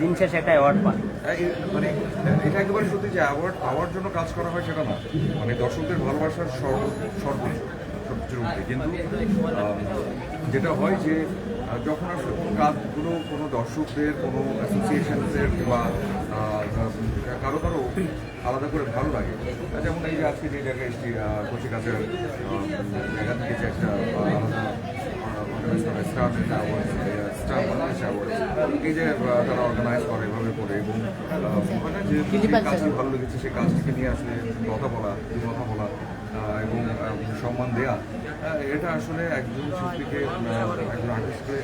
দিন শেষে একটা অ্যাওয়ার্ড পান। এই- মানে এটা একেবারে সত্যি যে অ্যাওয়ার্ড পাওয়ার জন্য কাজ করা হয় সেটা না মানে দর্শকদের ভালোবাসার সর্ব সর্বোচ্চ সবচেয়ে কিন্তু যেটা হয় যে যখন আসলে কোনো কাজগুলো কোনো দর্শকদের, কোনো অ্যাসোসিয়েশনসের বা কারও কারও আলাদা করে ভালো লাগে যেমন এই যে আজকে যে জায়গায় এসেছি কচি কাছের জায়গা থেকে একটা আলাদা স্টার বাংলাদেশ অ্যাওয়ার্ড এই যে তারা অর্গানাইজ করে এভাবে করে এবং আহ, না যে যে কাজটি ভালো লেগেছে সেই কাজটিকে নিয়ে আসলে কথা বলা কথা বলা এবং সম্মান দেয়া এটা আসলে একজন শিল্পীকে একজন আর্টিস্টকে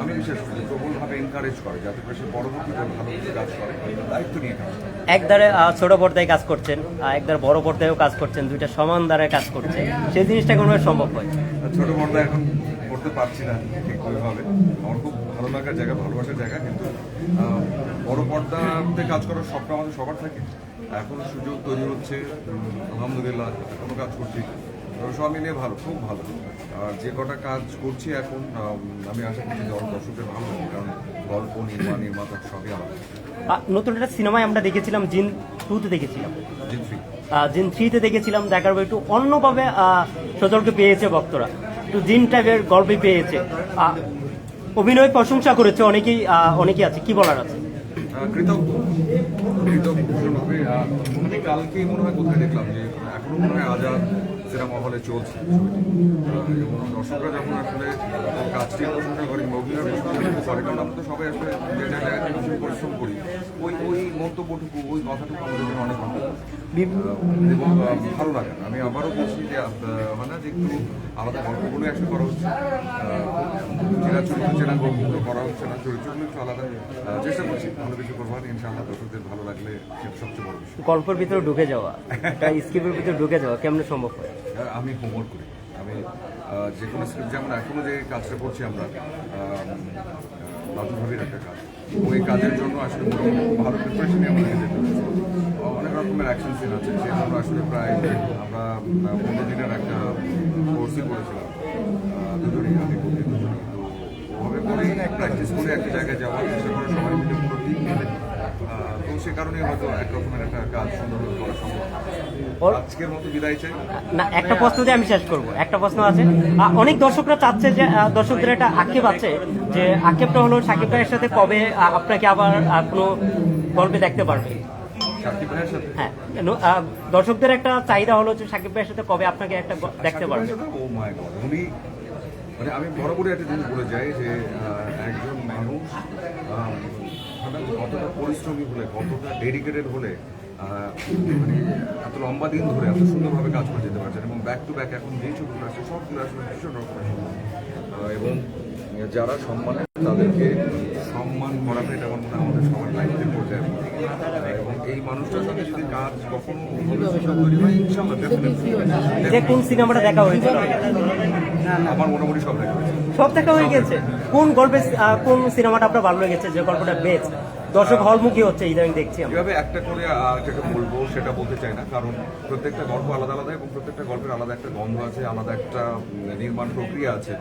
আমি বিশ্বাস করি প্রবলভাবে এনকারেজ করে যাতে করে সে পরবর্তীতে ভালো কিছু কাজ করে দায়িত্ব নিয়ে কাজ একদারে ছোট পর্দায় কাজ করছেন একদার বড় পর্দায়ও কাজ করছেন দুইটা সমান দ্বারে কাজ করছেন। সেই জিনিসটা কোনোভাবে সম্ভব হয় ছোট পর্দা এখন করতে পারছি না ঠিক ওইভাবে আমার খুব ভালো লাগার জায়গা ভালোবাসার জায়গা কিন্তু বড় পর্দাতে কাজ করার স্বপ্ন আমাদের সবার থাকে। এখন সুযোগ তৈরি হচ্ছে আলহামদুলিল্লাহ কোনো কাজ করছি। সব মিলিয়ে ভালো খুব ভালো। আর যে কটা কাজ করছি এখন আমি আশা করছি দল দর্শকের ভালো লাগে কারণ গল্প নির্মাণ নির্মাতা সবই আলাদা নতুন একটা সিনেমায় আমরা দেখেছিলাম জিন টুতে দেখেছিলাম। জিনফি আহ, জিন থ্রিতে দেখেছিলাম দেখার একটু অন্যভাবে সজলকে পেয়েছে ভক্তরা। জিন টাইপের গল্পে পেয়েছে। অভিনয় প্রশংসা করেছে অনেকেই অনেকেই আছে। কি বলার আছে? কালকেই মনে হয় কোথায় দেখলাম যে, এখনও মনে হয় আজাদ চলছে। এবং দর্শকরা যখন আসলে কাজটি প্রশংসা অভিনয় প্রশংসা করে আমরা তো সবাই আসলে পরিশ্রম মন্তব্যটুকু ওই কথাটুকু আমাদের জন্য অনেক ভালো এবং ভালো লাগে আমি আবারও বলছি যে হয় না যে একটু আলাদা গল্পগুলো একসাথে করা হচ্ছে। চেনা চরিত্র চেনা গল্পগুলো করা হচ্ছে না চরিত্রগুলো একটু আলাদা চেষ্টা করছি ভালো কিছু করবার। ইনশাআল্লাহ দর্শকদের ভালো লাগলে সবচেয়ে বড় বিষয়। গল্পের ভিতরে ঢুকে যাওয়া একটা স্ক্রিপ্টের ভিতরে ঢুকে যাওয়া কেমন সম্ভব হয়? আমি হোমওয়ার্ক করি। আমি যে কোনো স্ক্রিপ্ট যেমন এখনও যে কাজটা করছি আমরা লাজু একটা কাজ। ওই কাজের জন্য আসলে ভালো প্রিপারেশনই আমাদের যেতে অনেক রকমের অ্যাকশন সিন আছে সেগুলো আসলে প্রায় আমরা পনেরো দিনের একটা কোর্সই করেছিলাম। দুজনই, আমি ওভাবে করেই প্র্যাকটিস করে একটা জায়গায় যাওয়ার সে কারণেই হয়তো এক রকমের একটা কাজ সুন্দরভাবে করা সম্ভব আজকের মতো বিদায় চাই। না একটা প্রশ্ন দিয়ে আমি শেষ করব। একটা প্রশ্ন আছে। অনেক দর্শকরা চাচ্ছে যে দর্শকদের একটা আক্ষেপ আছে যে আক্ষেপটা হলো সাকিব ভাইয়ের সাথে কবে আপনাকে আবার কোনো গল্পে দেখতে পারবে হ্যাঁ। দর্শকদের একটা চাহিদা হলো যে সাকিব ভাইয়ের সাথে কবে আপনাকে একটা দেখতে পারবে ও মাই গড উনি মানে আমি বরাবরই একটা জিনিস বলে যাই যে একজন মানুষ কতটা পরিশ্রমী হলে, কতটা ডেডিকেটেড হলে মানে এত লম্বা দিন ধরে এত সুন্দরভাবে কাজ করে যেতে পারছেন এবং ব্যাক টু ব্যাক এখন যেই ছবিগুলো আসছে, সবগুলো আসলে ভীষণ রকমের। এবং যারা সম্মানে তাদেরকে সম্মান করাটা এটা মনে হয় আমাদের সবার দায়িত্বের পর্যায়ে। এবং এই মানুষটার সাথে যদি কাজ কখনো তৈরি হয় কোন সিনেমাটা দেখা হয়েছিল? আমার মোটামুটি সব দেখা হয়েছে। সব দেখা হয়ে গেছে। কোন গল্পে কোন সিনেমাটা আপনার ভালো লেগেছে? যে গল্পটা বেস্ট। দর্শক হলমুখী হচ্ছে ইদানিং দেখছি আমরা। একটা করে যেটা বলব সেটা বলতে চাই না। কারণ প্রত্যেকটা গল্প আলাদা আলাদা এবং প্রত্যেকটা গল্পের আলাদা একটা গন্ধ আছে আলাদা একটা নির্মাণ প্রক্রিয়া আছে।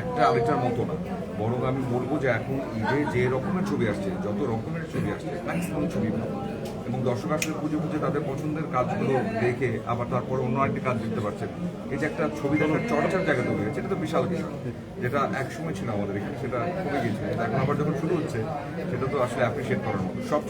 একটা আরেকটার মতো না। বরং আমি বলব যে এখন ঈদে যে রকমের ছবি আসছে যত রকমের ছবি আসছে ম্যাক্সিমাম ছবি ভালো। এবং দর্শক আসলে খুঁজে খুঁজে তাদের পছন্দের কাজগুলো দেখে আবার তারপর অন্য আরেকটি কাজ দেখতে পারছে এই যে একটা ছবি দেখার চর্চার জায়গা তৈরি হয়েছে, এটা তো বিশাল কিছু। যেটা একসময় ছিল আমাদের এখানে, সেটা কমে গিয়েছে। এখন আবার যখন শুরু হচ্ছে, সেটা তো আসলে অ্যাপ্রিসিয়েট করার মতো। সব